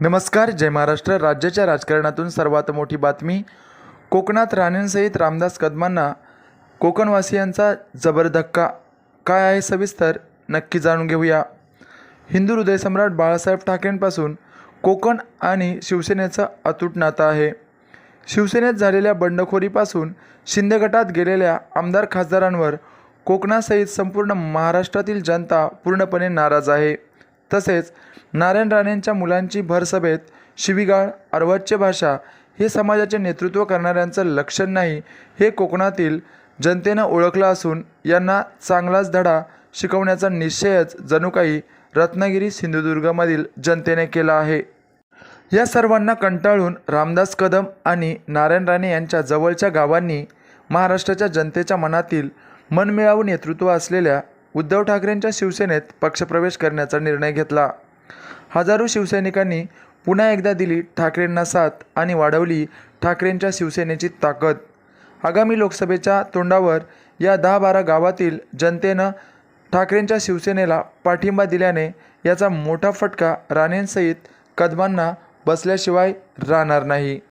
नमस्कार जय महाराष्ट्र. राज्याच्या राजकारणातून सर्वात मोठी बातमी कोकणात राणेंसहित रामदास कदमांना कोकणवासियांचा जबर धक्का. काय आहे सविस्तर नक्की जाणून घेऊया. हिंदू हृदयसम्राट बाळासाहेब ठाकरेंपासून कोकण आणि शिवसेनेचं अतूट नातं आहे. शिवसेनेत झालेल्या बंडखोरीपासून शिंदे गटात गेलेल्या आमदार खासदारांवर कोकणासहित संपूर्ण महाराष्ट्रातील जनता पूर्णपणे नाराज आहे. तसेच नारायण राणेंच्या मुलांची भरसभेत शिवीगाळ अर्वाच्य भाषा हे समाजाचे नेतृत्व करणाऱ्यांचं लक्षण नाही हे कोकणातील जनतेनं ओळखलं असून यांना चांगलाच धडा शिकवण्याचा निश्चयच जणू काही रत्नागिरी सिंधुदुर्गमधील जनतेने केला आहे. या सर्वांना कंटाळून रामदास कदम आणि नारायण राणे यांच्या जवळच्या गावांनी महाराष्ट्राच्या जनतेच्या मनातील मनमिळावू नेतृत्व असलेल्या उद्धव ठाकरेंच्या शिवसेनेत पक्षप्रवेश करण्याचा निर्णय घेतला. हजारो शिवसैनिकांनी पुन्हा एकदा दिली ठाकरेंना साथ आणि वाढवली ठाकरेंच्या शिवसेनेची ताकद. आगामी लोकसभेच्या तोंडावर या दहा बारा गावातील जनतेनं ठाकरेंच्या शिवसेनेला पाठिंबा दिल्याने याचा मोठा फटका राणेंसहित कदमांना बसल्याशिवाय राहणार नाही.